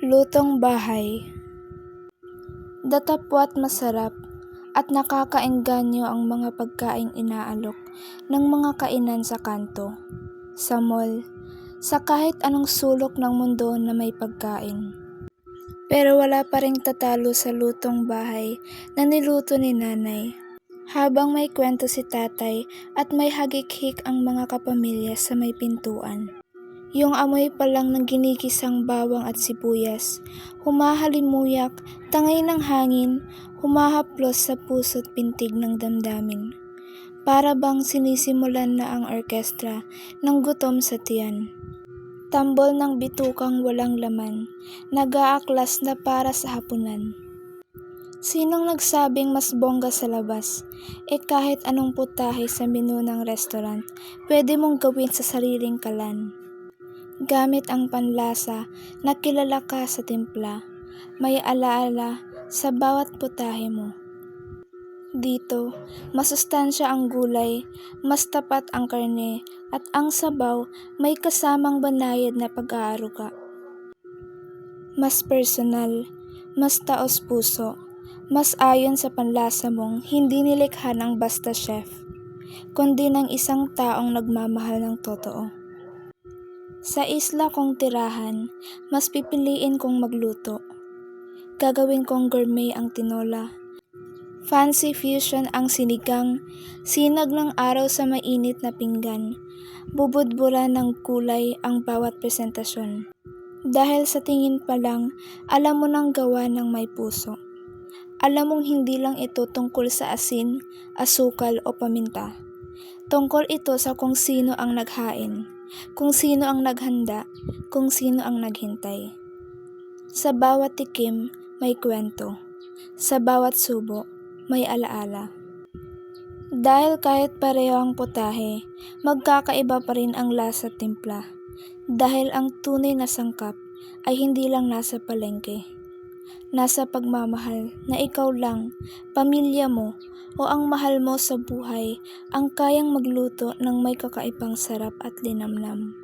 Lutong bahay Datapwat masarap at nakakaengganyo ang mga pagkaing inaalok ng mga kainan sa kanto, sa mall, sa kahit anong sulok ng mundo na may pagkain. Pero wala pa ring tatalo sa lutong bahay na niluto ni nanay. Habang may kwento si tatay at may hagik-hik ang mga kapamilya sa may pintuan. Yung amoy pa lang ng ginikisang bawang at sibuyas, humahalimuyak, tangay ng hangin, humahaplos sa puso't pintig ng damdamin. Para bang sinisimulan na ang orkestra ng gutom sa tiyan. Tambol ng bitukang walang laman, nag-aaklas na para sa hapunan. Sinong nagsabing mas bongga sa labas? E kahit anong putahe sa menu ng restaurant, pwede mong gawin sa sariling kalan. Gamit ang panlasa na kilala ka sa timpla, may alaala sa bawat putahe mo. Dito, masustansya ang gulay, mas tapat ang karne, at ang sabaw may kasamang banayad na pag-aaruga. Mas personal, mas taos puso, mas ayon sa panlasa mong hindi nilikha ng basta chef, kundi ng isang taong nagmamahal ng totoo. Sa isla kong tirahan, mas pipiliin kong magluto. Gagawin kong gourmet ang tinola. Fancy fusion ang sinigang, sinag ng araw sa mainit na pinggan. Bubudbura ng kulay ang bawat presentasyon. Dahil sa tingin pa lang, alam mo nang gawa ng may puso. Alam mong hindi lang ito tungkol sa asin, asukal o paminta. Tungkol ito sa kung sino ang naghain, kung sino ang naghanda, kung sino ang naghintay. Sa bawat tikim, may kwento. Sa bawat subo, may alaala. Dahil kahit pareho ang putahe, magkakaiba pa rin ang lasa timpla. Dahil ang tunay na sangkap ay hindi lang nasa palengke. Nasa pagmamahal na ikaw lang, pamilya mo, o ang mahal mo sa buhay ang kayang magluto ng may kakaibang sarap at linamnam.